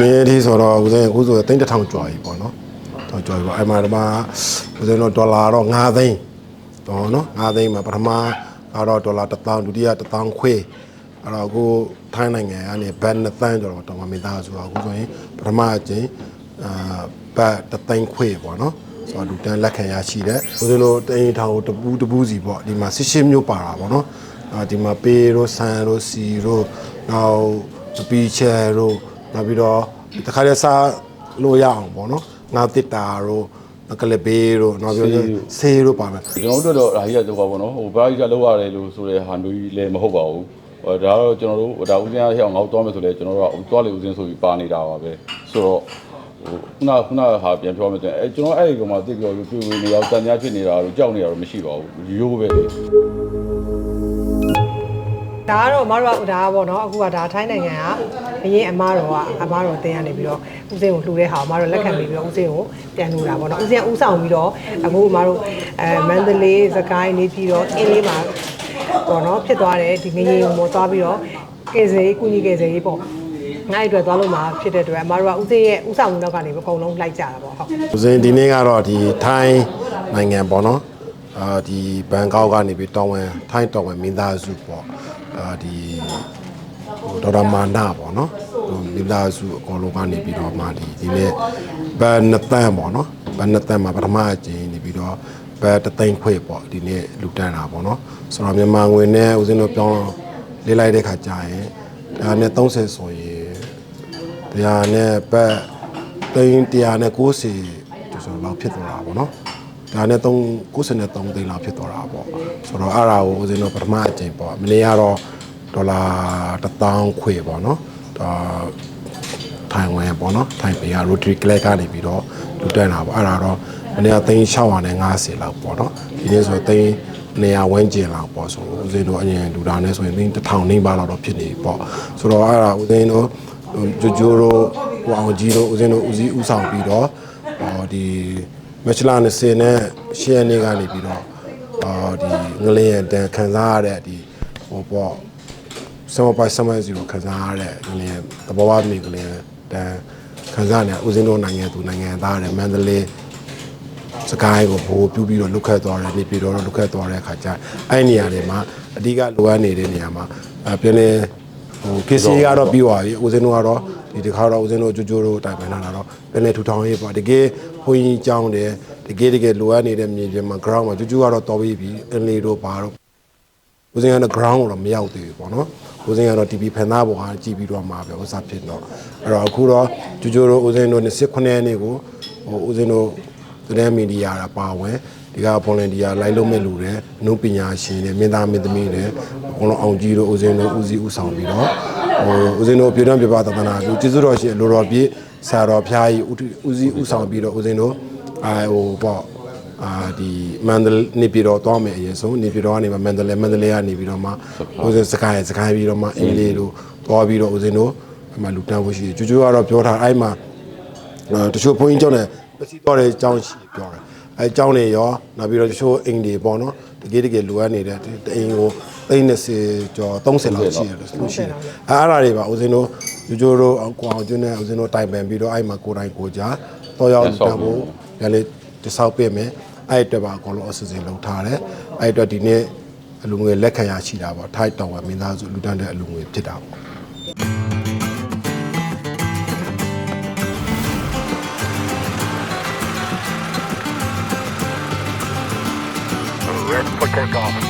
နေ့ဒီဆိုတော့ဦးဇင်းအခုဆိုတိန်းတစ်ထောင်ကျော်ပြီပေါ့နော်တော့ကျော်ပြီပေါ့အဲ့မှာဒီမှာဦးဇင်းတို့ဒေါ်လာတော့9သိန်းတော့နော်9သိန်းမှာပထမကတော့ဒေါ်လာ1000ဒုတိယ1000ခွေအဲ့တော့အခုထိုင်းနိုင်ငံကနေဘတ်2သန်းကျော်တော့တော်မမင်းသားဆိုတော့အခုဆိုရင်ပထမအကျင်းအာဘတ်3သိန်းခွေပေါ့နော်ဆိုတော့လူတန်းလက်ခံရရှိတဲ့ဦးဇင်းတို့တိန်းထောင်ကိုတပူးတပူးစီပေါ့ဒီမှာစစ်ရှင်းမျိုးပါတာပေါ့နော်အာဒီမှာပေတို့ဆန်တို့စီတို့နောက်စပီချယ်တို့ နောက်ပြီးတော့တခါတည်းစားလို့ရအောင်ပေါ့နော်ငါတစ်တာတို့ကလဘေးတို့နောက်ပြီးတော့ဆေးတို့ပါမယ်ကျွန်တော်တို့တော့ဒါကြီးကတော့ပေါ့နော်ဟိုဘာကြီးကလောက်ရတယ်လို့ဆိုတဲ့ဟာမျိုးကြီးလည်းမဟုတ်ပါဘူးဟိုဒါတော့ကျွန်တော်တို့ဒါဦးစင်းရဟဲ့အောင်ငေါ့သွားမယ်ဆိုလဲကျွန်တော်တို့ကသွားလေဦးစင်းဆိုပြီးပါနေတာပါပဲဆိုတော့ဟိုခုနခုနဟာပြန်ပြောမယ်ဆိုရင်အဲကျွန်တော်အဲ့ဒီကောင်မှတိတ်ပြောပြပြနေအောင်တန်ကြားဖြစ်နေတာတို့ကြောက်နေတာတော့မရှိပါဘူးရိုးပဲလေဒါကတော့အမတို့ကဒါကပေါ့နော်အခုကဒါထိုင်းနိုင်ငံက အရင်အမတော်ကအမတော်တင်ရနေပြီးတော့ဦးစင်းကိုလှူတဲ့ဟာအမတို့လက်ခံပြီးပြီးတော့ဦးစင်းကိုပြန်လှူတာပေါ့နော်ဦးစင်းကဦးဆောင်ပြီးတော့အခုအမတို့အဲမန္တလေးစကိုင်းနေပြီးတော့အင်းလေးမှာပေါ့နော်ဖြစ်သွားတယ်ဒီငရေကိုမောသွားပြီးတော့ကယ်ဆယ်ရေးကုညီကယ်ဆယ်ရေးပေါ့ငါ့အတွက်သွားလို့မှာဖြစ်တဲ့အတွက်အမတို့ကဦးစင်းရဲ့ဦးဆောင်မှုနောက်ကနေအကုန်လုံးလိုက်ကြတာပေါ့ဟုတ်ဦးဇင်းဒီနေ့ကတော့ဒီထိုင်းနိုင်ငံပေါ့နော်အာဒီဘန်ကောက်ကနေပြီးတောင်းဝင်ထိုင်းတောင်းဝင်မင်းသားစုပေါ့အာဒီဟို ဒေါက်တာမာနာပေါ့နော်ဟိုမင်းသားစုအကုန်လုံးကနေပြီးတော့မှဒီဒီနေ့ဘန်နှစ်တန်းပေါ့နော်ဘန်နှစ်တန်းမှာပထမအကြိမ်နေပြီးတော့ဘတ်တသိန်းခွေပေါ့ဒီနေ့လူတန်းတာပေါ့နော်ဆိုတော့မြန်မာငွေနဲ့ဦးဇင်းတို့ပြောင်းလေးလိုက်တဲ့ခါကြာရင်ဒါနဲ့30ဆိုရင်တရားနဲ့ပတ်သိန်း190ကျော်ကျော်လောက်ဖြစ်သွားတာပေါ့နော်ဒါနဲ့3 93သိန်းလောက်ဖြစ်သွားတာပေါ့ဆိုတော့အဲ့ဒါကိုဦးဇင်းတို့ပထမအကြိမ်ပေါ့မနေ့ကတော့ ဒေါ်လာ1000ခွေပေါ့နော်ဒါထိုင်ဝမ်ပေါ့နော်ထိုင်ပေက Rotary Club ကနေပြီးတော့လူတက်တာပေါ့အဲ့ဒါတော့မနေ့ကသိန်း650လောက်ပေါ့နော်ဒီနေ့ဆိုသိန်းနေရာဝန်းကျင်လောက်ပေါ့ဆိုဦးဇင်းတို့အရင်လူတာနဲ့ဆိုရင်သိန်း1000နှိမ့်ပါလောက်တော့ဖြစ်နေပြီပေါ့ဆိုတော့အဲ့ဒါဦးဇင်းတို့ဂျိုဂျိုတို့ဟိုအောင်ကြီးတို့ဦးစင်းတို့ဦးစီးဦးဆောင်ပြီးတော့ဟောဒီမက်ချလာ20နဲ့ရှယ်နေကနေပြီးတော့ဟောဒီငလျင်တန်ခံစားရတဲ့ဒီဟိုပေါ့ စမပိုင်စမစီကိုခံစားရတဲ့ငလျင်သဘောဝနေငလျင်တန်ခံစားနေဦးစင်းတို့နိုင်ငံသူနိုင်ငံသားတယ်မန္တလေးစကိုင်းကိုဘိုးပြူပြီးတော့လုခတ်သွားတယ်နေပြည်တော်တော့လုခတ်သွားတဲ့အခါကျအဲ့နေရာတွေမှာအဓိကလိုအပ်နေတဲ့နေရာမှာအပြင်းနေဟိုပစ္စည်းကတော့ပြီးသွားပြီဦးဇင်းတို့ကတော့ဒီတစ်ခါတော့ဦးဇင်းတို့ကြိုကြိုတို့တိုင်ပင်လာတာတော့ပင်လေထူထောင်ရေးပေါ့တကယ်ဘုန်းကြီးကျောင်းတယ်တကယ်တကယ်လိုအပ်နေတဲ့မြေပြင်မှာ ground မှာကြိုကြိုကတော့တော်ပြီးပြီအင်လီတို့ပါတော့ဦးဇင်းကတော့ ground ကိုတော့မရောက်သေးဘူးပေါ့နော် ဦးဇင်းကတော့ TV ဖန်သားပေါ်ကကြည့်ပြီးတော့မှာပဲဥစားဖြစ်တော့အဲ့တော့အခုတော့ကြိုကြိုတို့ဦးဇင်းတို့29ရက်နေ့ကိုဟိုဦးဇင်းတို့သတင်းမီဒီယာတာပါဝင်ဒီက volunteer လိုက်လို့မဲ့လူတွေအနုပညာရှင်တွေမင်းသားမင်းသမီးတွေအကုန်လုံးအောင်ကြီးတို့ဦးဇင်းတို့ဦးစီးဦးဆောင်ပြီးတော့ဟိုဦးဇင်းတို့ပြည်တော်ပြပသဒနာပြုကျေးဇူးတော်ရှင်လိုတော်ပြည့်ဆရာတော်ဖျားကြီးဦးစီးဦးဆောင်ပြီးတော့ဦးဇင်းတို့အာဟိုပေါ့ အာဒီမန္တလေးနေပြည်တော်သွားမယ်အရင်ဆုံးနေပြည်တော်ကနေမှမန္တလေးမန္တလေးကနေပြီးတော့မှဦးဇင်းစကိုင်းစကိုင်းပြီးတော့မှအင်္ဂလိပ်တို့သွားပြီးတော့ဦးဇင်းတို့အမှလူတန်းဖို့ရှိတယ်ကျူးကျူးကတော့ပြောထားအဲ့မှာတချို့ဘုန်းကြီးကျောင်းနဲ့ပစီတော်တဲ့အကြောင်းရှိပြောတယ်အဲအကြောင်းတွေရောနောက်ပြီးတော့တချို့အိမ်တွေပေါ့နော်တကယ်တကယ်လိုအပ်နေတဲ့တအိမ်ကို30ကျော်30လောက်ရှိတယ်လို့ရှိတယ်အဲအဲ့ဒါတွေပါဦးဇင်းတို့ဂျိုဂျိုတို့ကိုအောင်ကျွန်းနဲ့ဦးဇင်းတို့တိုင်ပင်ပြီးတော့အဲ့မှာကိုတိုင်ကိုကြားတော့ရောက်တတ်ဖို့ရလေတဆောက်ပြမယ် အဲ့အတွက်ပါအကုန်လုံးအစီအစဉ်လုပ်ထားတယ်အဲ့အတွက်ဒီနေ့အလူငွေလက်ခံရရှိတာပေါ့ထိုက်တောင်ဝမင်းသားစုလူတန်းတဲ့အလူငွေဖြစ်တာပေါ့ Ready for takeoff.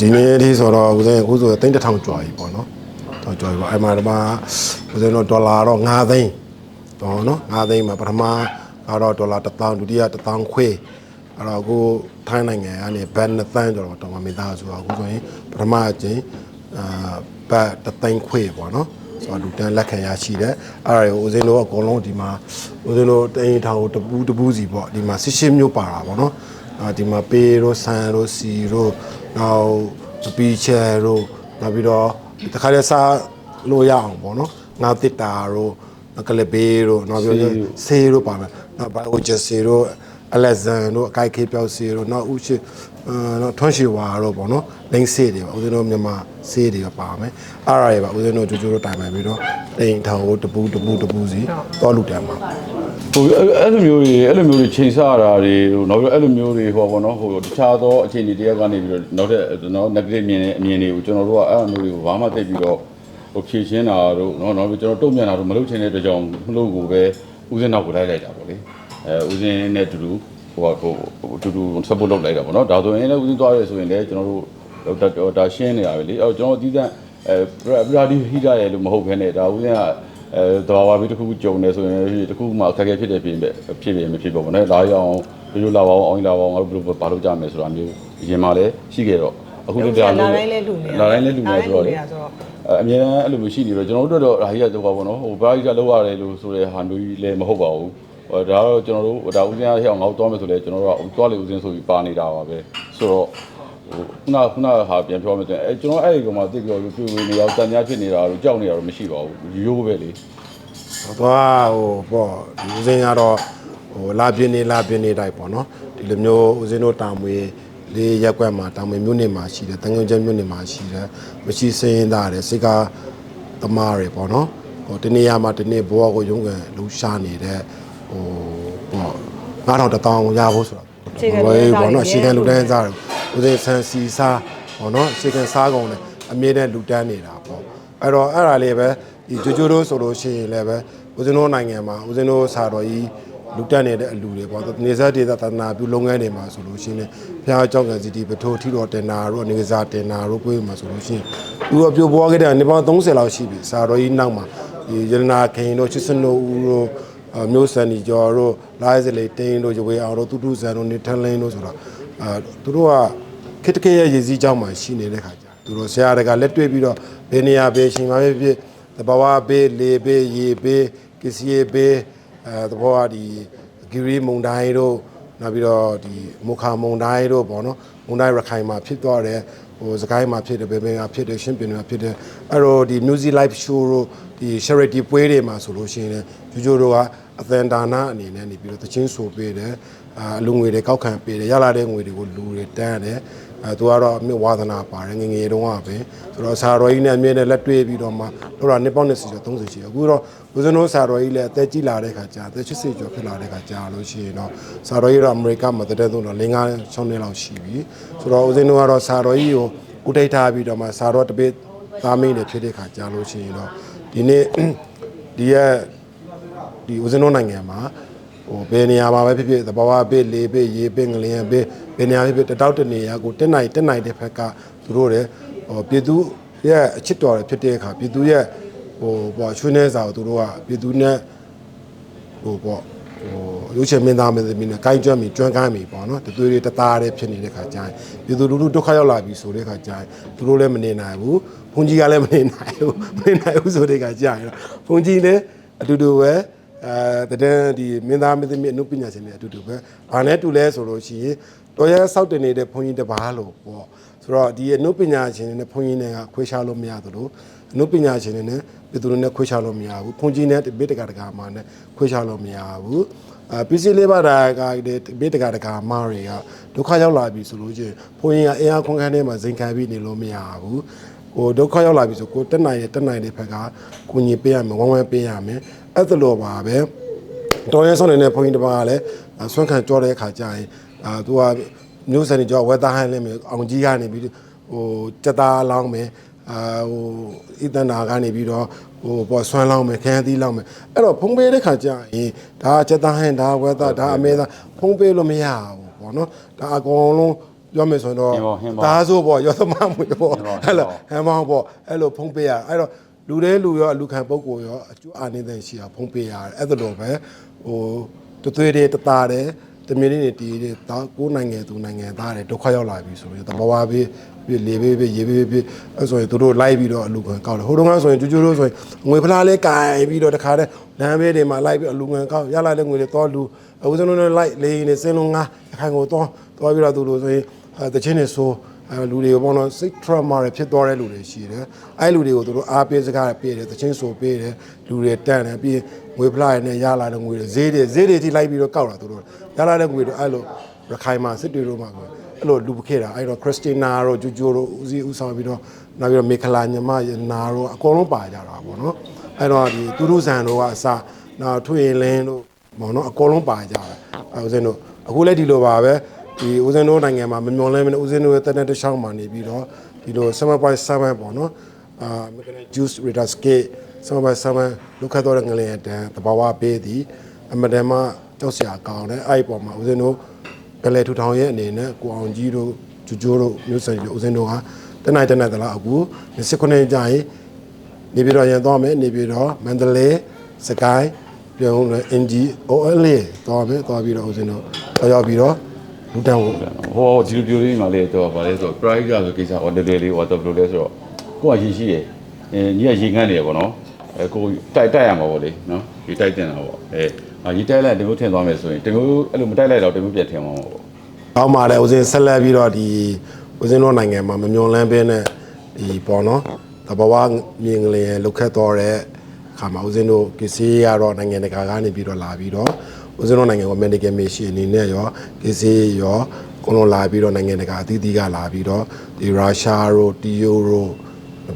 ဒီနေ့ဒီဆိုတော့ဦးဇင်းအခုဆိုသိန်းတစ်ထောင်ကျော်ပြီပေါ့နော်တော့ကျော်ပြီပေါ့အဲ့မှာဒီမှာဦးဇင်းတို့ဒေါ်လာတော့9သိန်းတော့နော်9သိန်းမှာပထမကတော့ဒေါ်လာ1000ဒုတိယ1000ခွေအဲ့တော့အခုထိုင်းနိုင်ငံကနေဘတ်2သန်းကျော်တော့တော်မမင်းသားဆိုတော့အခုဆိုရင်ပထမအကျင်းအာဘတ်3သိန်းခွေပေါ့နော်ဆိုတော့လူတန်းလက်ခံရရှိတယ်အဲ့ဒါကိုဦးဇင်းတို့အကုန်လုံးဒီမှာဦးဇင်းတို့တိန်ထောင်ကိုတပူးတပူးစီပေါ့ဒီမှာစစ်ရှင်းမျိုးပါတာပေါ့နော်အာဒီမှာပေတို့ဆန်တို့စီတို့ နောက်ပီချယ်တို့နောက်ပြီးတော့တခါတည်းစားလို့ရအောင်ပေါ့နော်ငါတစ်တာတို့နောက်ကလဘေးတို့နောက်ပြီးတော့ဆေးတို့ပါမယ်နောက်ဘိုင်ယိုဂျက်စီတို့ အလက်ဇန်တို့အကိုက်ခေးပြောက်စီတို့နောက်ဥရှိအာနောက်ထွန်းရှိဝါတို့ပေါ့နော်လိမ့်ဆေးတွေပါဦးဇင်းတို့မြန်မာဆေးတွေပါမယ်အားရရပါဦးဇင်းတို့ကြိုးကြိုးတို့တိုင်မယ်ပြီးတော့တိန်ထောင်ကိုတပူးတပူးတပူးစီတော့လူတန်းပါဟိုအဲ့အဲ့လိုမျိုးတွေအဲ့လိုမျိုးတွေချိန်ဆရတာတွေဟိုနောက်ပြီးအဲ့လိုမျိုးတွေဟိုပါဘောနော်ဟိုတခြားသောအခြေအနေတရားကနေပြီးတော့နောက်တဲ့နော် negative မြင်တဲ့အမြင်တွေကိုကျွန်တော်တို့ကအဲ့လိုမျိုးတွေကိုဘာမှသိပြီးတော့ဟိုဖြည့်ရှင်းတာတို့နော်နောက်ပြီးကျွန်တော်တုံ့ပြန်တာတို့မလုပ်ချင်တဲ့အတွက်ကြောင့်မလုပ်ကိုပဲဦးစင်းနောက်ကိုလိုက်လိုက်တာပေါ့လေ အဲဦးစင်းနဲ့တူတူဟိုဟိုတူတူ support လုပ်လိုက်တာပေါ့နော်ဒါဆိုရင်လည်းဦးစင်းသွားရဲဆိုရင်လည်းကျွန်တော်တို့ဒါရှင်းနေတာပဲလေအဲ့တော့ကျွန်တော်အသီးသန့်အဲပရာဒီဟီတာရဲ့လို့မဟုတ်ဘဲနဲ့ဒါဦးစင်းကအဲတဘာဝပြီးတစ်ခုခုကြုံနေဆိုရင်တစ်ခုမှအခက်အခဲဖြစ်တယ်ဖြစ်ရင်ဖြစ်ရင်မဖြစ်ပါဘူးနော်လာရအောင်ဒီလိုလာပါအောင်အောင်လာပါအောင်ငါတို့ဘယ်လိုဘာလုပ်ကြမယ်ဆိုတာမျိုးအရင်မှလည်းရှိခဲ့တော့အခုလည်းဒါလာတိုင်းလဲလူနေလာတိုင်းလည်းလူနေဆိုတော့လေဆိုတော့အမြဲတမ်းအဲ့လိုမျိုးရှိနေတော့ကျွန်တော်တို့တော့ဒါကြီးကတော့ပါဘောနော်ဟိုဘာကြီးကလောက်ရတယ်လို့ဆိုတဲ့ဟာမျိုးကြီးလည်းမဟုတ်ပါဘူး ဟိုဒါတော့ကျွန်တော်တို့ဒါဦးစင်းရဟဲ့အောင်ငါတို့သွားမယ်ဆိုလဲကျွန်တော်တို့ကသွားလေဦးစင်းဆိုပြီးပါနေတာပါပဲဆိုတော့ဟိုခုနခုနဟာပြန်ပြောမယ်ဆိုရင်အဲကျွန်တော်အဲ့ဒီကောင်မှတိကျတော့ပြည့်ဝနေအောင်တန်ညာဖြစ်နေတာတို့ကြောက်နေတာတော့မရှိပါဘူးရိုးပဲလေသွားဟိုပေါ့ဒီဦးစင်းကတော့ဟိုလာပြင်းနေလာပြင်းနေတိုက်ပေါ့နော်ဒီလိုမျိုးဦးစင်းတို့တာမွေလေးရက်ကွက်မှာတာမွေမြို့နယ်မှာရှိတယ်တန်ငုံကျဲမြို့နယ်မှာရှိတယ်မရှိစင်းသားတယ်စိတ်ကားသမားတွေပေါ့နော်ဟိုတနေ့ရမှာတနေ့ဘဝကိုရုံးကန်လှူရှားနေတဲ့ ဟိုပေါ့9000တောင်းရဖို့ဆိုတော့ပေါ့နော်ရှေ့ကန်လူတန်းစားတယ်ဦးစင်းဆန်စီစားပေါ့နော်ရှေ့ကန်စားကုန်တယ်အမြဲတမ်းလူတန်းနေတာပေါ့အဲ့တော့အဲ့ဒါလေးပဲဒီဂျိုဂျိုတို့ဆိုလို့ရှိရင်လည်းပဲဦးဇင်းတို့နိုင်ငံမှာဦးဇင်းတို့စာတော်ကြီးလူတက်နေတဲ့အလူတွေပေါ့နေဆက်ဒေသသနာပြုလုပ်ငန်းတွေမှာဆိုလို့ရှိရင်ဖျားကြောက်ကံစီတီပထိုးထီတော်တင်နာတို့အနေကစားတင်နာတို့ကိုယ်မှာဆိုလို့ရှိရင်သူကပြိုပွားခဲ့တဲ့နေပေါင်း30လောက်ရှိပြီစာတော်ကြီးနောက်မှာဒီရတနာခင်တို့ချစ်စနိုဦးတို့အ မျိုးစံဒီကျော်တို့လာစလေတင်းတို့ရွေအောင်တို့တူတူဇန်တို့နေထန်းလင်းတို့ဆိုတော့အဲသူတို့ကခစ်တကရဲ့ရည်စည်းကြောင်းမှာရှိနေတဲ့ခါကြာသူတို့ဆရာတကလက်တွေ့ပြီးတော့ဘယ်နေရာပဲရှင်မှာဖြစ်ဖြစ်တဘာဝဘေးလေဘေးရေဘေးကစ္စယေဘေးအဲတဘောကဒီဂီရီမုန်တိုင်းတို့နောက်ပြီးတော့ဒီမုခါမုန်တိုင်းတို့ပေါ့နော်မုန်တိုင်းရခိုင်မှာဖြစ်သွားတယ် ဟိုစကိုင်းမှာဖြစ်တယ်ဘယ်ဘယ်ကဖြစ်တယ်ရှင်းပြင်းမှာဖြစ်တယ်အဲ့တော့ဒီ music live show တို့ဒီ charity ပွဲတွေမှာဆိုလို့ရှိရင်ဂျူဂျိုတို့ကအသံဒါနအနေနဲ့နေပြီးတော့တချင်းဆိုပေးတယ်အာအလူငွေတွေကောက်ခံပေးတယ်ရလာတဲ့ငွေတွေကိုလူတွေတန်းတယ် အဲသူကတော့အမြင့်ဝါသနာပါတယ်ငယ်ငယ်တုန်းကပဲဆိုတော့ဆာတော်ကြီးနဲ့အမြင့်နဲ့လက်တွေ့ပြီးတော့မှတို့ကနှစ်ပေါင်း20ကျော်30ရှိအခုတော့ဦးဇင်းတို့ဆာတော်ကြီးလည်းအသက်ကြီးလာတဲ့ခါကျအသက်80ကျော်ဖြစ်လာတဲ့ခါကျလို့ရှိရင်တော့ဆာတော်ကြီးတော့အမေရိကမှာတတဲ့သုံးတော့5 6နှစ်လောက်ရှိပြီဆိုတော့ဦးဇင်းတို့ကတော့ဆာတော်ကြီးကိုဥထိတ်ထားပြီးတော့မှဆာတော်တပည့်သားမင်းတွေဖြစ်တဲ့ခါကျလို့ရှိရင်တော့ဒီနေ့ဒီရဲ့ဒီဦးဇင်းတို့နိုင်ငံမှာ ဟိုဘယ်နေရာမှာပဲဖြစ်ဖြစ်သဘာဝဘေးလေဘေးရေဘေးငလျင်ဘေးဘယ်နေရာဖြစ်ဖြစ်တတောက်တနေရာကိုတက်နိုင်တက်နိုင်တဲ့ဘက်ကသူတို့တဲ့ဟိုပြည်သူရဲ့အချစ်တော်တွေဖြစ်တဲ့အခါပြည်သူရဲ့ဟိုပေါ့ချွေးနေစာကိုသူတို့ကပြည်သူနဲ့ဟိုပေါ့ဟိုရုပ်ရှင်မင်းသားမင်းသမီးနဲ့ကိုင်းကျွမ်းမိကျွမ်းကမ်းမိပေါ့နော်တသွေးတွေတသားတွေဖြစ်နေတဲ့ခါကျရင်ပြည်သူလူထုဒုက္ခရောက်လာပြီဆိုတဲ့ခါကျရင်သူတို့လည်းမနေနိုင်ဘူးဘုန်းကြီးကလည်းမနေနိုင်ဘူးမနေနိုင်ဘူးဆိုတဲ့ခါကျရင်တော့ဘုန်းကြီးလည်းအတူတူပဲ အဲတည်ဒီမင်းသားမင်းသမီးအနုပညာရှင်တွေအတူတူပဲ။ဘာနဲ့တူလဲဆိုလို့ရှိရင်တော်ရဲစောက်တင်နေတဲ့ဘုန်းကြီးတစ်ပါးလို့ပေါ့။ဆိုတော့ဒီအနုပညာရှင်တွေနဲ့ဘုန်းကြီးတွေကခွဲခြားလို့မရသလိုအနုပညာရှင်တွေနဲ့ပြည်သူတွေနဲ့ခွဲခြားလို့မရဘူး။ဘုန်းကြီးနဲ့တပိတကတကမာနဲ့ခွဲခြားလို့မရဘူး။အဲပစ္စည်းလေးပါးတာကတပိတကတကမာတွေကဒုက္ခရောက်လာပြီဆိုလို့ချင်းဘုန်းကြီးကအင်အားခွန်ခန်းထဲမှာဇင်ခံပြီးနေလို့မရဘူး။ဟိုဒုက္ခရောက်လာပြီဆိုကိုတက်နိုင်ရတက်နိုင်တဲ့ဘက်ကကိုညီပေးရမယ်ဝမ်းဝမ်းပေးရမယ် အဲ့ဒါလိုပါပဲတော်ရဲဆောင်နေတဲ့ဘုန်းကြီးတစ်ပါးကလည်းဆွမ်းခံကြောတဲ့အခါကျရင်အာသူကမျိုးစံကြောဝက်သားဟန်လဲမယ်အောင်ကြီးကနေပြီးဟိုစက်သားလောင်းမယ်အာဟိုဣတနာကနေပြီးတော့ဟိုပေါ်ဆွမ်းလောင်းမယ်ခရမ်းသီးလောင်းမယ်အဲ့တော့ဖုံးပေးတဲ့ခါကျရင်ဒါစက်သားဟန်ဒါဝက်သားဒါအမေသားဖုံးပေးလို့မရဘူးပေါ့နော်ဒါအကုန်လုံးပြောမယ်ဆိုရင်တော့ဟင်းပေါ့ဟင်းပေါ့ဒါဆိုပေါ့ရောသမမွေပေါ့ဟင်းပေါ့ဟဲ့လားဟမ်မောင်းပေါ့အဲ့လိုဖုံးပေးရအဲ့တော့ လူတဲ့လူရောလူခံပုဂ္ဂိုလ်ရောအကျိုးအာနေတဲ့ရှိအောင်ဖုံးပေးရတယ်အဲ့ဒါလိုပဲဟိုတသွေးတွေတသားတယ်တမင်းလေးတွေတီးတွေတောက်ကိုယ်နိုင်ငံသူနိုင်ငံသားတွေဒုက္ခရောက်လာပြီဆိုရင်တဘဝဘေးပြီးလေဘေးဘေးရေဘေးဘေးအဲ့ဆိုရင်သူတို့လိုက်ပြီးတော့အလူခံကောက်တယ်ဟိုတုန်းကဆိုရင်ကျူးကျူးတို့ဆိုရင်ငွေဖလားလေးကင်ပြီးတော့တခါတည်းလမ်းဘေးတွေမှာလိုက်ပြီးအလူခံကောက်ရလာတဲ့ငွေတွေတော့လူအခုစလုံးနဲ့လိုက်လေနေစင်းလုံးငါအခိုင်ကိုတော့တော့ပြီးတော့သူတို့ဆိုရင်အဲတချင်းနေဆို အဲလူတွေကိုပေါ့နော်စိတ် trauma တွေဖြစ်သွားတဲ့လူတွေရှိတယ်အဲလူတွေကိုသူတို့အားပေးစကားတွေပေးတယ်သချင်းဆိုပေးတယ်လူတွေတန့်တယ်ပြီးရင်ငွေဖလားရနဲ့ရလာတဲ့ငွေတွေဈေးတွေဈေးတွေထိလိုက်ပြီးတော့ကောက်တာသူတို့ရလာတဲ့ငွေတွေအဲ့လိုရခိုင်မှာစစ်တွေတို့မှာကိုအဲ့လိုလူပခဲ့တာအဲ့တော့ခရစ်စတီနာတို့ဂျူဂျိုတို့ဦးစီးဦးဆောင်ပြီးတော့နောက်ပြီးတော့မေခလာညီမရနာတို့အကုန်လုံးပါကြတာပေါ့နော်အဲ့တော့ဒီသူတို့ဆန်တို့ကအစနောက်ထွေလင်းတို့ပေါ့နော်အကုန်လုံးပါကြတာအဲဦးဇင်းတို့အခုလည်းဒီလိုပါပဲ ဒီဦးဇင်းတို့နိုင်ငံမှာမမျော်လင့်မနေဦးဇင်းတို့ရဲ့တက်တဲ့တစ်ချောင်းမှာနေပြီးတော့ဒီလို7 by 7ပေါ့နော်အာ juice reader skate 7 by 7လောက်ခတ်တော့တဲ့ငလျင်တန်းတဘာဝပေးသည်အမတန်မှကြောက်စရာကောင်းတယ်အဲ့ဒီပေါ်မှာဦးဇင်းတို့ပလဲထူထောင်ရဲ့အနေနဲ့ကိုအောင်ကြီးတို့ဂျူဂျိုတို့မျိုးဆက်ကြီးဦးစင်းတို့ဟာတနိုင်တနိုင်သလားအခု29ကြာရင်နေပြည်တော်ရန်သွားမယ်နေပြည်တော်မန္တလေးစကိုင်းပြုံးအင်ဂျီ OL သွားမယ်သွားပြီးတော့ဦးစင်းတို့တော့ရောက်ပြီးတော့ လူတန်းကိုဟောဒီလိုပြောလေးမှလည်းတော့ဗာလဲဆိုတော့ price ကဆိုကိစ္စဟောတကယ်လေးဟောတော့ဘယ်လိုလဲဆိုတော့ကိုကရေရှိရယ်အဲညီကရေငန်းနေရပေါ့နော်အဲကိုတိုက်တိုက်ရမှာပေါ့လေနော်ဒီတိုက်တင်တာပေါ့အဲအာရေတိုက်လိုက်တမျိုးထင်သွားမယ်ဆိုရင်တမျိုးအဲ့လိုမတိုက်လိုက်တော့တမျိုးပြတ်ထင်မှာပေါ့ကောင်းပါတယ်ဦးစင်းဆက်လက်ပြီးတော့ဒီဦးစင်းတို့နိုင်ငံမှာမမျောလန်းပဲနဲ့ဒီပေါ့နော်တဘဝမြင်ကလေးလုတ်ခတ်တော့တဲ့အခါမှာဦးစင်းတို့ပစ္စည်းရတော့နိုင်ငံတကာကနေပြီးတော့လာပြီးတော့ ဦးစင်းတို့နိုင်ငံက medical mission အနေနဲ့ရောပစ္စည်းရောအကုန်လုံးလာပြီးတော့နိုင်ငံတကာအသီးသီးကလာပြီးတော့ဒီရုရှားတို့တရုတ်တို့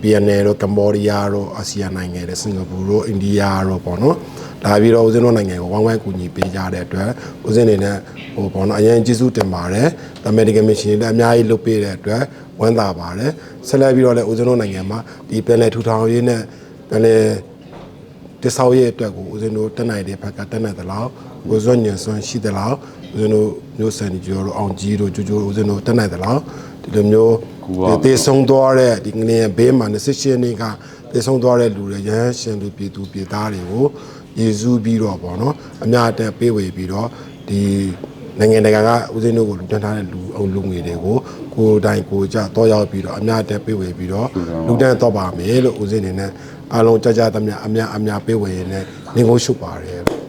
ဗီယက်နမ်တို့ကမ္ဘောဒီးယားတို့အာဆီယံနိုင်ငံတွေစင်ကာပူတို့အိန္ဒိယတို့ပေါ့နော်လာပြီးတော့ဦးဇင်းတို့နိုင်ငံကိုဝိုင်းဝိုင်းကူညီပေးကြတဲ့အတွက်ဦးဇင်းအနေနဲ့ဟိုပေါ့နော်အရင်ကျေးဇူးတင်ပါတယ်။ The Medical Mission တွေလည်းအများကြီးလုပ်ပေးတဲ့အတွက်ဝမ်းသာပါတယ်။ဆက်လက်ပြီးတော့လည်းဦးဇင်းတို့နိုင်ငံမှာဒီပြည်လဲထူထောင်ရေးနဲ့ပြည်လဲတည်ဆောက်ရေးအတွက်ကိုဦးဇင်းတို့တက်နိုင်တဲ့ဘက်ကတက်နိုင်သလားကို ဇွန်ညင်ဆွန်ရှိသလားဦးဇင်းတို့မျိုးစံကြီးတို့အောင်ကြီးတို့ဂျူဂျူဦးဇင်းတို့တက်နိုင်သလားဒီလိုမျိုးကူပါတည်ဆုံးသွားတဲ့ဒီငလျင်ဘေးမှာ28နှစ်ကတည်ဆုံးသွားတဲ့လူတွေရဟန်းရှင်လူပြည်သူပြည်သားတွေကိုယေရှုပြီးတော့ပေါ့နော်အများအတက်ပေးဝေပြီးတော့ဒီနိုင်ငံတကာကဦးဇင်းတို့ကိုလူတန်းထားတဲ့လူအုပ်လူငွေတွေကိုကိုယ်တိုင်ကိုယ်ကြတော့ရောက်ပြီးတော့အများအတက်ပေးဝေပြီးတော့လူတန်းတော့ပါမယ်လို့ဦးဇင်းအနေနဲ့အားလုံးကြကြသမျှအများအများပေးဝေရင်းနဲ့နေကိုရှုပ်ပါတယ်